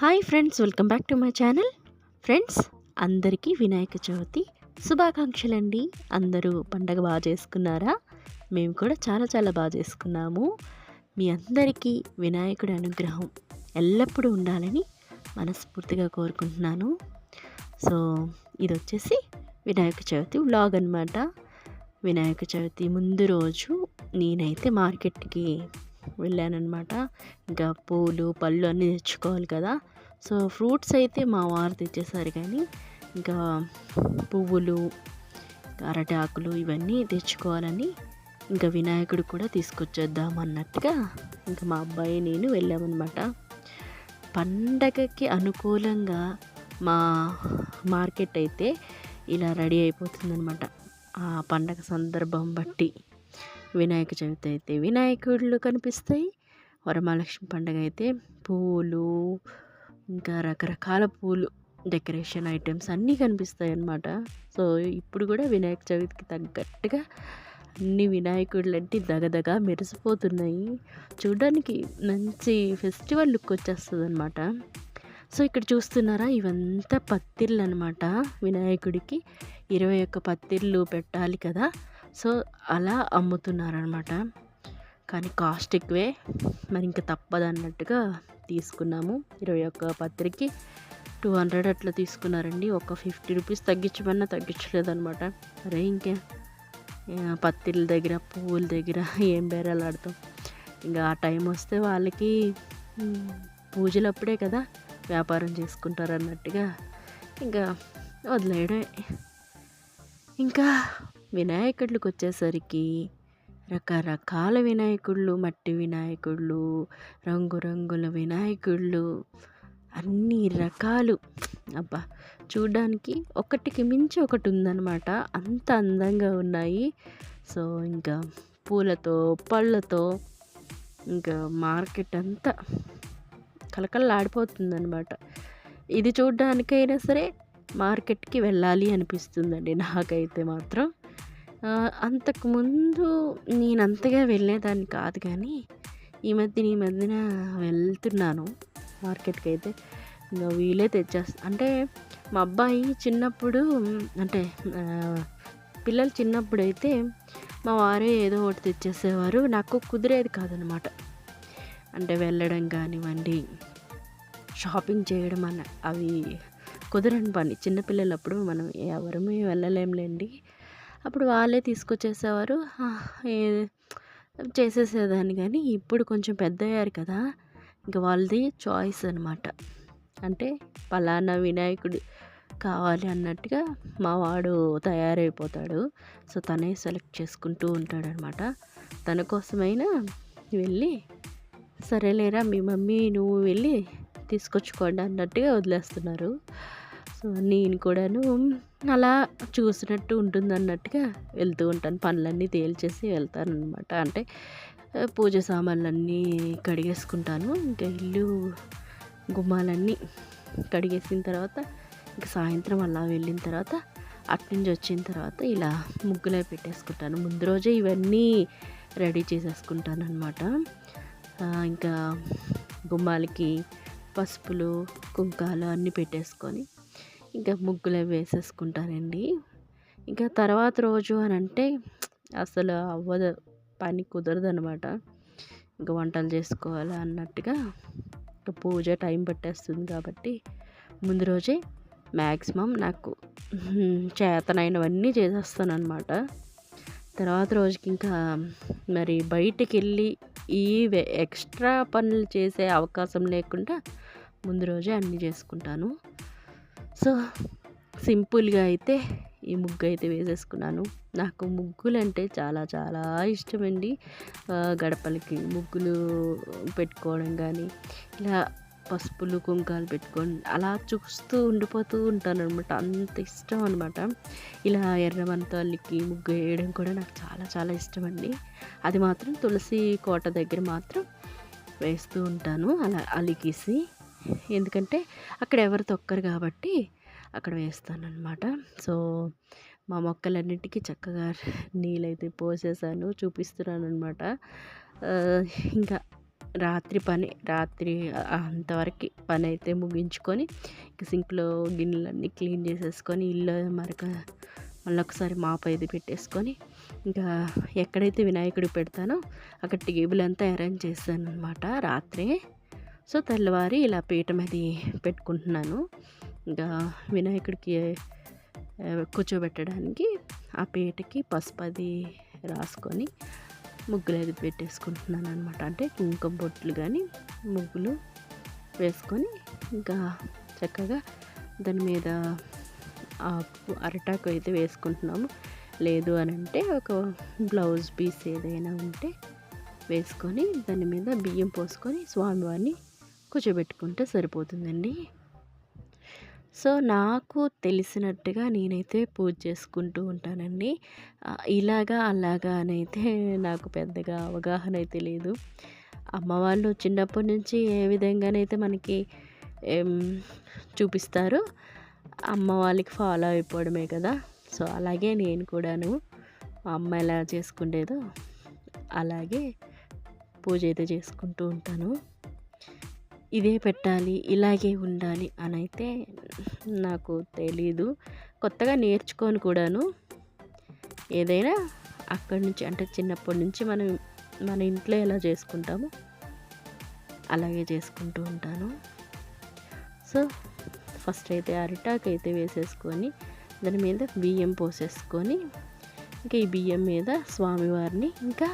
Hi friends welcome back to my channel. Friends అందరికీ వినాయక చవితి శుభాకాంక్షలండి. అందరూ పండగ బాగా చేసుకున్నారా? మేము కూడా చాలా చాలా బాగా చేసుకున్నాము. మీ అందరికీ వినాయకుడి అనుగ్రహం ఎల్లప్పుడూ ఉండాలని మనస్ఫూర్తిగా కోరుకుంటున్నాను. సో ఇది వచ్చేసి వినాయక చవితి వ్లాగ్ అనమాట వినాయక చవితి ముందు రోజు నేనైతే మార్కెట్కి వెళ్ళానమాట ఇంకా పూలు పళ్ళు అన్నీ తెచ్చుకోవాలి కదా. సో ఫ్రూట్స్ అయితే మా వారు తెచ్చేసారు కానీ ఇంకా పువ్వులు అరటాకులు ఇవన్నీ తెచ్చుకోవాలని ఇంకా వినాయకుడు కూడా తీసుకొచ్చేద్దాం అన్నట్టుగా ఇంకా మా అబ్బాయి నేను వెళ్ళామన్నమాట. పండగకి అనుకూలంగా మా మార్కెట్ అయితే ఇలా రెడీ అయిపోతుందన్నమాట. ఆ పండగ సందర్భం బట్టి. వినాయక చవితి అయితే వినాయకుళ్ళు కనిపిస్తాయి. వరమహాలక్ష్మి పండుగ అయితే పూలు ఇంకా రకరకాల పూలు డెకరేషన్ ఐటమ్స్ అన్నీ కనిపిస్తాయి అన్నమాట. సో ఇప్పుడు కూడా వినాయక చవితికి తగ్గట్టుగా అన్ని వినాయకుళ్ళు అంటే దగదగ మెరిసిపోతున్నాయి. చూడడానికి మంచి ఫెస్టివల్ లుక్ వచ్చేస్తుంది అనమాట సో ఇక్కడ చూస్తున్నారా? ఇవంతా పత్తిళ్ళు అనమాట వినాయకుడికి ఇరవై ఒక్క పత్తిర్లు పెట్టాలి కదా. సో అలా అమ్ముతున్నారనమాట. కానీ కాస్ట్ ఎక్కువే. మరి ఇంకా తప్పదు అన్నట్టుగా తీసుకున్నాము. ఇరవై ఒక్క పత్రికి టూ హండ్రెడ్ అట్లా తీసుకున్నారండి. ఒక ఫిఫ్టీ రూపీస్ తగ్గించమన్నా తగ్గించలేదనమాట. అరే ఇంకే. పత్తిల దగ్గర పువ్వుల దగ్గర ఏం బేరాలు ఆడతాం. ఇంకా ఆ టైం వస్తే వాళ్ళకి పూజలు అప్పుడే కదా వ్యాపారం చేసుకుంటారు అన్నట్టుగా ఇంకా వదిలేయడమే. ఇంకా వినాయకుడికి వచ్చేసరికి రకరకాల వినాయకుళ్ళు మట్టి వినాయకుళ్ళు రంగురంగుల వినాయకుళ్ళు అన్ని రకాలు. అబ్బా! చూడ్డానికి ఒకటికి మించి ఒకటి ఉందన్నమాట అంత అందంగా ఉన్నాయి. సో ఇంకా పూలతో పళ్ళతో ఇంకా మార్కెట్ అంతా కలకలలాడిపోతుందన్నమాట ఇది చూడ్డానికైనా సరే మార్కెట్కి వెళ్ళాలి అనిపిస్తుందండి నాకైతే మాత్రం. అంతకుముందు నేను అంతగా వెళ్ళేదాన్ని కాదు కానీ ఈ మధ్యన ఈ మధ్యన వెళ్తున్నాను మార్కెట్కి అయితే ఇంకా వీలే తెచ్చేస్తా అంటే మా అబ్బాయి చిన్నప్పుడు అంటే పిల్లలు చిన్నప్పుడు అయితే మా వారే ఏదో ఒకటి తెచ్చేసేవారు. నాకు కుదిరేది కాదనమాట. అంటే వెళ్ళడం కానివ్వండి షాపింగ్ చేయడం అన్న అవి కుదరని పని. చిన్నపిల్లలప్పుడు మనం ఎవరమే వెళ్ళలేంలేండి. అప్పుడు వాళ్ళే తీసుకొచ్చేసేవారు. చేసేసేదాన్ని కానీ ఇప్పుడు కొంచెం పెద్ద అయ్యారు కదా ఇంకా వాళ్ళది చాయిస్ అనమాట అంటే పలానా వినాయకుడు కావాలి అన్నట్టుగా మా వాడు తయారైపోతాడు. సో తనే సెలెక్ట్ చేసుకుంటూ ఉంటాడనమాట తన కోసమైనా వెళ్ళి సరేలేరా మీ మమ్మీ నువ్వు వెళ్ళి తీసుకొచ్చుకోండి అన్నట్టుగా వదిలేస్తున్నారు. నేను కూడాను అలా చూసినట్టు ఉంటుంది అన్నట్టుగా వెళ్తూ ఉంటాను. పనులన్నీ తేల్చేసి వెళ్తాను అనమాట అంటే పూజ సామాన్లన్నీ కడిగేసుకుంటాను. ఇంకా ఇల్లు గుమ్మాలన్నీ కడిగేసిన తర్వాత ఇంకా సాయంత్రం అలా వెళ్ళిన తర్వాత అట్నుంచి వచ్చిన తర్వాత ఇలా ముగ్గులే పెట్టేసుకుంటాను. ముందు రోజే ఇవన్నీ రెడీ చేసేసుకుంటాను అనమాట ఇంకా గుమ్మాలకి పసుపులు కుంకాలు అన్నీ పెట్టేసుకొని ఇంకా ముగ్గులు వేసేసుకుంటానండి. ఇంకా తర్వాత రోజు అని అంటే అసలు అవ్వదు పని కుదరదు అనమాట ఇంకా వంటలు చేసుకోవాలి అన్నట్టుగా ఇంకా పూజ టైం పట్టేస్తుంది కాబట్టి ముందు రోజే మ్యాక్సిమం నాకు చేతనైనవన్నీ చేసేస్తాను అనమాట తర్వాత రోజుకి ఇంకా మరి బయటికి వెళ్ళి ఈ ఎక్స్ట్రా పనులు చేసే అవకాశం లేకుండా ముందు రోజే అన్నీ చేసుకుంటాను. సో సింపుల్గా అయితే ఈ ముగ్గు అయితే వేసేసుకున్నాను. నాకు ముగ్గులు అంటే చాలా చాలా ఇష్టమండి. గడపలకి ముగ్గులు పెట్టుకోవడం కానీ ఇలా పసుపులు కుంకాలు పెట్టుకొని అలా చూస్తూ ఉండిపోతూ ఉంటాను అనమాట అంత ఇష్టం అనమాట ఇలా ఎర్రమంతాలకి ముగ్గు వేయడం కూడా నాకు చాలా చాలా ఇష్టం అండి అది మాత్రం తులసి కోట దగ్గర మాత్రం వేస్తూ ఉంటాను. అలా అలికిసి ఎందుకంటే అక్కడ ఎవరు తొక్కరు కాబట్టి అక్కడ వేస్తానన్నమాట. సో మా మొక్కలన్నిటికీ చక్కగా నీళ్ళైతే పోసేసాను చూపిస్తున్నాను అనమాట ఇంకా రాత్రి పని రాత్రి అంతవరకు పని అయితే ముగించుకొని ఇంకా సింక్లో గిన్నెలన్నీ క్లీన్ చేసేసుకొని ఇల్లు మరక మళ్ళీ ఒకసారి మాప్ అయితే పెట్టేసుకొని ఇంకా ఎక్కడైతే వినాయకుడు పెడతానో అక్కడ టేబుల్ అంతా అరేంజ్ చేశాను అనమాట రాత్రి. సో తెల్లవారి ఇలా పీఠం అది పెట్టుకుంటున్నాను. ఇంకా వినాయకుడికి కూర్చోబెట్టడానికి ఆ పీటకి పసుపు అది రాసుకొని ముగ్గులు అది పెట్టేసుకుంటున్నాను అనమాట అంటే కుంకుమ బొట్లు కానీ ముగ్గులు వేసుకొని ఇంకా చక్కగా దాని మీద ఆకు అరటాకు అయితే వేసుకుంటున్నాము. లేదు అని అంటే ఒక బ్లౌజ్ పీస్ ఏదైనా ఉంటే వేసుకొని దాని మీద బియ్యం పోసుకొని స్వామివారిని కూర్చోబెట్టుకుంటే సరిపోతుందండి. సో నాకు తెలిసినట్టుగా నేనైతే పూజ చేసుకుంటూ ఉంటానండి. ఇలాగా అలాగా అనైతే నాకు పెద్దగా అవగాహన అయితే లేదు. అమ్మవాళ్ళు చిన్నప్పటి నుంచి ఏ విధంగానైతే మనకి చూపిస్తారో అమ్మ వాళ్ళకి ఫాలో అయిపోవడమే కదా. సో అలాగే నేను కూడాను మా అమ్మ ఎలా చేసుకుండేదో అలాగే పూజ అయితే చేసుకుంటూ ఉంటాను. ఇదే పెట్టాలి ఇలాగే ఉండాలి అని అయితే నాకు తెలీదు. కొత్తగా నేర్చుకొని కూడాను. ఏదైనా అక్కడి నుంచి అంటే చిన్నప్పటి నుంచి మనం మన ఇంట్లో ఎలా చేసుకుంటామో అలాగే చేసుకుంటూ ఉంటాను. సో ఫస్ట్ అయితే అరిటాకు అయితే వేసేసుకొని దాని మీద బియ్యం పోసేసుకొని ఇంకా ఈ బియ్యం మీద స్వామివారిని ఇంకా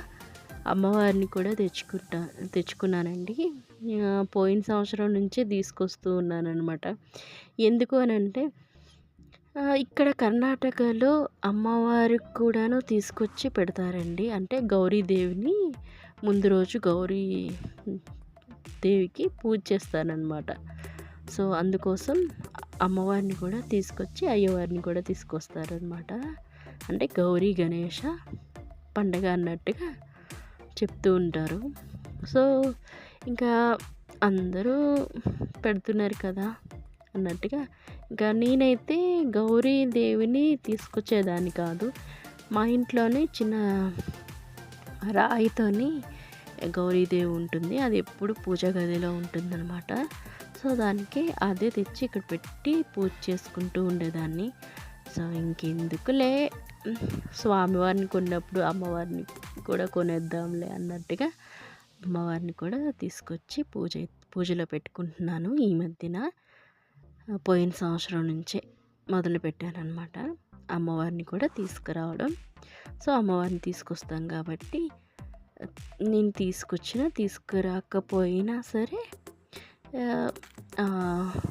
అమ్మవారిని కూడా తెచ్చుకుంటా తెచ్చుకున్నానండి. పోయిన సంవత్సరం నుంచే తీసుకొస్తూ ఉన్నానమాట ఎందుకు అని అంటే ఇక్కడ కర్ణాటకలో అమ్మవారికి కూడాను తీసుకొచ్చి పెడతారండి. అంటే గౌరీదేవిని ముందు రోజు గౌరీ దేవికి పూజ చేస్తానన్నమాట. సో అందుకోసం అమ్మవారిని కూడా తీసుకొచ్చి అయ్యవారిని కూడా తీసుకొస్తారనమాట అంటే గౌరీ గణేష పండగ అన్నట్టుగా చెప్తూ ఉంటారు. సో ఇంకా అందరూ పెడుతున్నారు కదా అన్నట్టుగా. ఇంకా నేనైతే గౌరీదేవిని తీసుకొచ్చేదాన్ని కాదు. మా ఇంట్లోనే చిన్న రాయితోని గౌరీదేవి ఉంటుంది. అది ఎప్పుడు పూజ గదిలో ఉంటుందన్నమాట. సో దానికి అదే తెచ్చి ఇక్కడ పెట్టి పూజ చేసుకుంటూ ఉండేదాన్ని. సో ఇంకెందుకులే స్వామివారిని కొన్నప్పుడు అమ్మవారిని కూడా కొనేద్దాంలే అన్నట్టుగా అమ్మవారిని కూడా తీసుకొచ్చి పూజ పూజలో పెట్టుకుంటున్నాను ఈ మధ్యన. పోయిన సంవత్సరం నుంచే మొదలు పెట్టానమాట అమ్మవారిని కూడా తీసుకురావడం. సో అమ్మవారిని తీసుకొస్తాం కాబట్టి నేను తీసుకొచ్చిన తీసుకురాకపోయినా సరే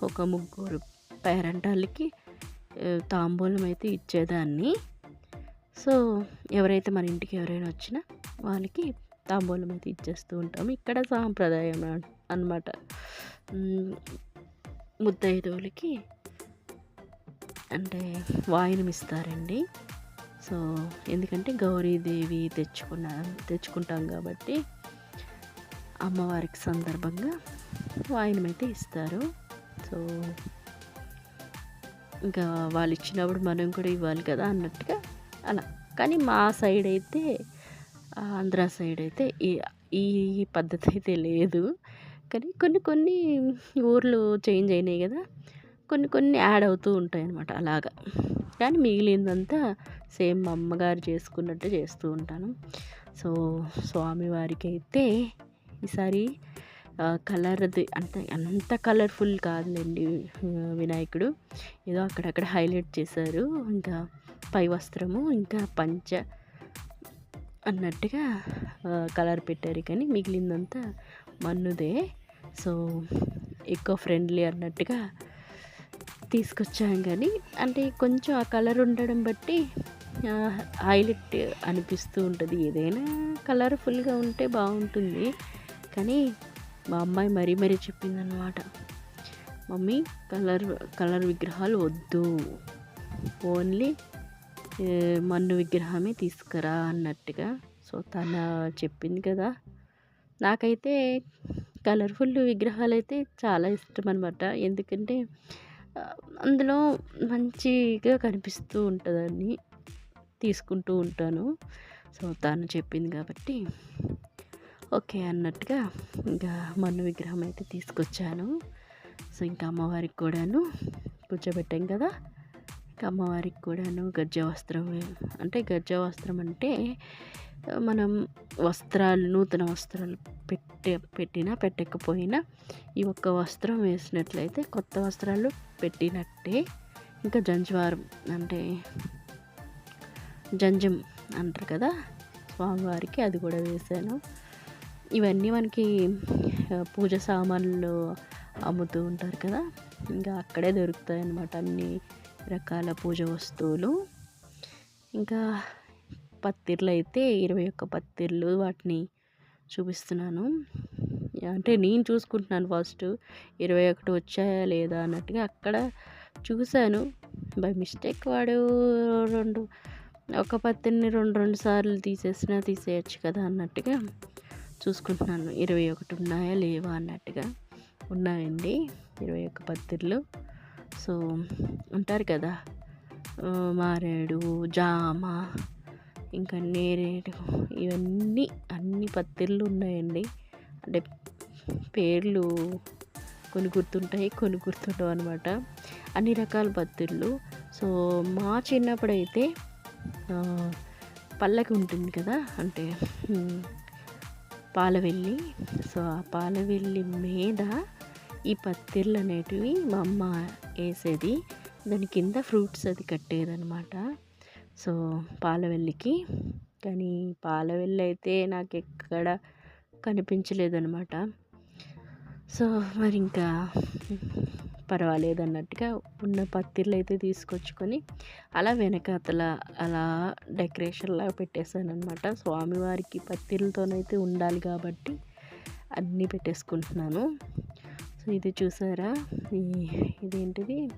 ఒక ముగ్గురు పేరెంటాలకి తాంబూలం అయితే ఇచ్చేదాన్ని. సో ఎవరైతే మన ఇంటికి ఎవరైనా వచ్చినా వాళ్ళకి తాంబూలం అయితే ఇచ్చేస్తూ ఉంటాం. ఇక్కడ సాంప్రదాయం అనమాట ముద్దైదువులకి అంటే వాయినం ఇస్తారండి. సో ఎందుకంటే గౌరీదేవి తెచ్చుకున్న తెచ్చుకుంటాం కాబట్టి అమ్మవారికి సందర్భంగా వాయినం అయితే ఇస్తారు. సో ఇంకా వాళ్ళు ఇచ్చినప్పుడు మనం కూడా ఇవ్వాలి కదా అన్నట్టుగా అలా కానీ మా సైడ్ అయితే ఆంధ్ర సైడ్ అయితే ఈ ఈ పద్ధతి అయితే లేదు. కానీ కొన్ని కొన్ని ఊర్లు చేంజ్ అయినాయి కదా కొన్ని కొన్ని యాడ్ అవుతూ ఉంటాయి అన్నమాట అలాగా. కానీ మిగిలిందంతా సేమ్ మా అమ్మగారు చేసుకున్నట్టు చేస్తూ ఉంటాను. సో స్వామివారికి అయితే ఈసారి కలర్ది అంటే అంత కలర్ఫుల్ కాదులేండి వినాయకుడు. ఏదో అక్కడక్కడ హైలైట్ చేశారు. ఇంకా పై వస్త్రము ఇంకా పంచ అన్నట్టుగా కలర్ పెట్టారు కానీ మిగిలిందంతా మన్నుదే. సో ఎక్కువ ఫ్రెండ్లీ అన్నట్టుగా తీసుకొచ్చాం కానీ అంటే కొంచెం ఆ కలర్ ఉండడం బట్టి హైలైట్ అనిపిస్తూ ఉంటుంది. ఏదైనా కలర్ఫుల్గా ఉంటే బాగుంటుంది. కానీ మా అమ్మాయి మరీ మరీ చెప్పిందనమాట మమ్మీ కలర్ కలర్ విగ్రహాలు వద్దు. ఓన్లీ మన్ను విగ్రహమే తీసుకురా అన్నట్టుగా. సో తన చెప్పింది కదా. నాకైతే కలర్ఫుల్ విగ్రహాలు అయితే చాలా ఇష్టం అనమాట ఎందుకంటే అందులో మంచిగా కనిపిస్తూ ఉంటుందని తీసుకుంటూ ఉంటాను. సో తను చెప్పింది కాబట్టి ఓకే అన్నట్టుగా ఇంకా మన్ను విగ్రహం అయితే తీసుకొచ్చాను. సో ఇంకా అమ్మవారికి కూడాను కూర్చోబెట్టాం కదా. అమ్మవారికి కూడాను గజ్జ వస్త్రం అంటే గజ్జ వస్త్రం అంటే మనం వస్త్రాలు నూతన వస్త్రాలు పెట్టే పెట్టినా పెట్టకపోయినా ఈ ఒక్క వస్త్రం వేసినట్లయితే కొత్త వస్త్రాలు పెట్టినట్టే ఇంకా జంజ్వారం అంటే జంజం అంటారు కదా స్వామివారికి అది కూడా వేసాను ఇవన్నీ మనకి పూజ సామాన్లు అమ్ముతూ ఉంటారు కదా ఇంకా అక్కడే దొరుకుతాయి అన్నమాట అన్నీ. రకాల పూజ వస్తువులు. ఇంకా పత్తిర్లు అయితే ఇరవై ఒక్క పత్తిర్లు వాటిని చూపిస్తున్నాను. అంటే నేను చూసుకుంటున్నాను ఫస్ట్ ఇరవై ఒకటి వచ్చాయా లేదా అన్నట్టుగా అక్కడ చూశాను. బై మిస్టేక్ వాడు రెండు ఒక పత్తిని రెండు రెండు సార్లు తీసేసినా తీసేయచ్చు కదా అన్నట్టుగా చూసుకుంటున్నాను. ఇరవై ఒకటి ఉన్నాయా లేవా అన్నట్టుగా ఉన్నాయండి. ఇరవై ఒక్క పత్తిర్లు. సో ఉంటారు కదా. మారేడు జామ ఇంకా నేరేడు ఇవన్నీ అన్ని పత్తిర్లు ఉన్నాయండి. అంటే పేర్లు కొన్ని గుర్తుంటాయి కొన్ని గుర్తుండవు అనమాట అన్ని రకాల పత్తిర్లు సో మా చిన్నప్పుడైతే పల్లకి ఉంటుంది కదా. అంటే పాలవెల్లి. సో ఆ పాలవెల్లి మీద ఈ పత్తిర్లు అనేటివి మా అమ్మ వేసేది. దాని కింద ఫ్రూట్స్ అది కట్టేదనమాట సో పాలవెల్లికి. కానీ పాలవెల్లి అయితే నాకు ఎక్కడ కనిపించలేదనమాట సో మరి ఇంకా పర్వాలేదు అన్నట్టుగా ఉన్న పత్తిర్లు అయితే తీసుకొచ్చుకొని అలా వెనకాతల అలా డెకరేషన్ లాగా పెట్టేశాను అనమాట స్వామివారికి పత్తిర్లతోనైతే ఉండాలి కాబట్టి అన్నీ పెట్టేసుకుంటున్నాను. సో ఇది చూసారా? ఇదేంటిది?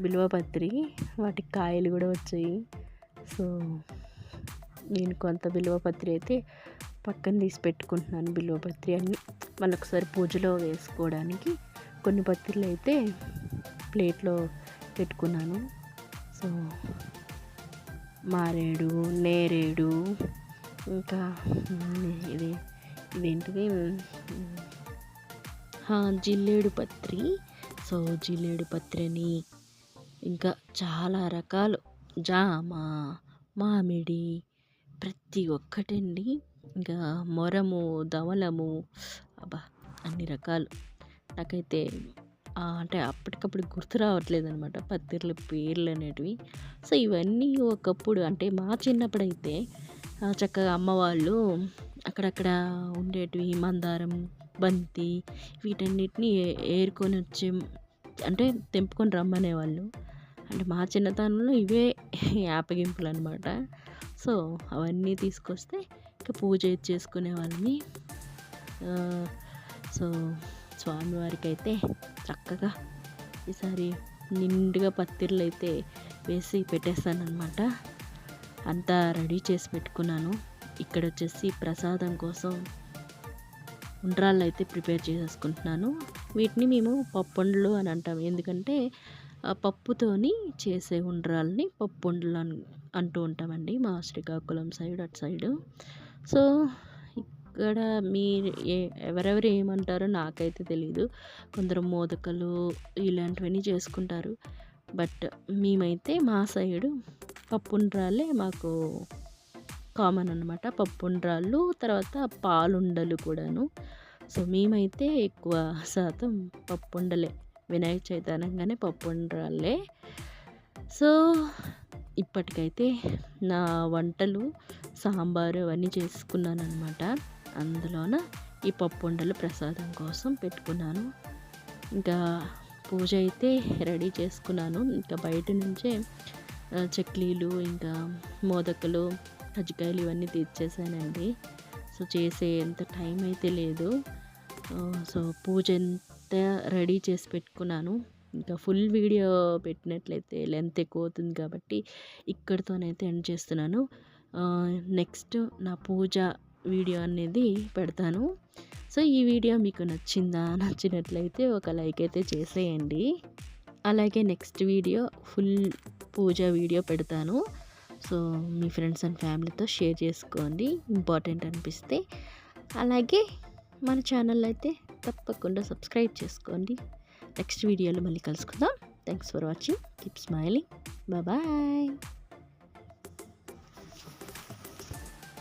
బిల్వపత్రి వాటికి కాయలు కూడా వచ్చాయి. సో నేను కొంత బిల్వపత్రి అయితే పక్కన తీసి పెట్టుకుంటున్నాను బిల్వపత్రి అన్ని. మనొకసారి పూజలో వేసుకోవడానికి కొన్ని పత్రిలు అయితే ప్లేట్లో పెట్టుకున్నాను. సో మారేడు నేరేడు ఇంకా ఇది ఇదేంటిది? జిల్లేడు పత్రి. సో జిల్లేడు పత్రిని ఇంకా చాలా రకాలు జామ మామిడి ప్రతి ఒక్కటండి. ఇంకా మొరము ధవలము అబ్బా అన్ని రకాలు. నాకైతే అంటే అప్పటికప్పుడు గుర్తు రావట్లేదు అనమాట పత్తిర్ల పేర్లు అనేటివి. సో ఇవన్నీ ఒకప్పుడు అంటే మా చిన్నప్పుడైతే చక్కగా అమ్మవాళ్ళు అక్కడక్కడ ఉండేటివి మందారం బంతి వీటన్నిటిని ఏరుకొని వచ్చే అంటే తెంపుకొని రమ్మనేవాళ్ళు. అంటే మా చిన్నతనంలో ఇవే యాపగింపులు అనమాట సో అవన్నీ తీసుకొస్తే ఇంకా పూజ చేసుకునే వాళ్ళని సో స్వామివారికి అయితే చక్కగా ఈసారి నిండుగా పత్తిర్లు అయితే వేసి పెట్టేస్తానమాట అంతా రెడీ చేసి పెట్టుకున్నాను. ఇక్కడ వచ్చేసి ప్రసాదం కోసం ఉండ్రాళ్ళు అయితే ప్రిపేర్ చేసేసుకుంటున్నాను. వీటిని మేము పప్పుండలు అని అంటాం. ఎందుకంటే పప్పుతోని చేసే ఉండ్రాల్ని పప్పుండలు అని అంటూ ఉంటామండి మా శ్రీకాకుళం సైడ్ అటు సైడు. సో ఇక్కడ మీరు ఏ ఎవరెవరు ఏమంటారో నాకైతే తెలీదు. కొందరు మోదకలు ఇలాంటివన్నీ చేసుకుంటారు. బట్ మేమైతే మా సైడు పప్పుండ్రాలే మాకు కామన్ అనమాట పప్పుండ్రాళ్ళు తర్వాత పాలుండలు కూడాను. సో మేమైతే ఎక్కువ శాతం పప్పుండలే. వినాయక చవితి అనగానే పప్పుండ్రాళ్ళే. సో ఇప్పటికైతే నా వంటలు సాంబారు అవన్నీ చేసుకున్నాను అనమాట అందులోన ఈ పప్పుండలు ప్రసాదం కోసం పెట్టుకున్నాను. ఇంకా పూజ అయితే రెడీ చేసుకున్నాను. ఇంకా బయట నుంచే చక్లీలు ఇంకా మోదకలు కజ్జికాయలు ఇవన్నీ తెచ్చేసానండి. సో చేసే ఎంత టైం అయితే లేదు. సో పూజ ఎంత రెడీ చేసి పెట్టుకున్నాను. ఇంకా ఫుల్ వీడియో పెట్టినట్లయితే లెంత్ ఎక్కువ అవుతుంది కాబట్టి ఇక్కడితోనైతే ఎండ్ చేస్తున్నాను. నెక్స్ట్ నా పూజ వీడియో అనేది పెడతాను. సో ఈ వీడియో మీకు నచ్చిందా? నచ్చినట్లయితే ఒక లైక్ అయితే చేసేయండి. అలాగే నెక్స్ట్ వీడియో ఫుల్ పూజ వీడియో పెడతాను. సో మీ ఫ్రెండ్స్ అండ్ ఫ్యామిలీతో షేర్ చేసుకోండి. ఇంపార్టెంట్ అనిపిస్తే. అలాగే మన ఛానల్ అయితే తప్పకుండా సబ్స్క్రైబ్ చేసుకోండి. నెక్స్ట్ వీడియోలో మళ్ళీ కలుసుకుందాం. Thanks for watching. Keep smiling. Bye.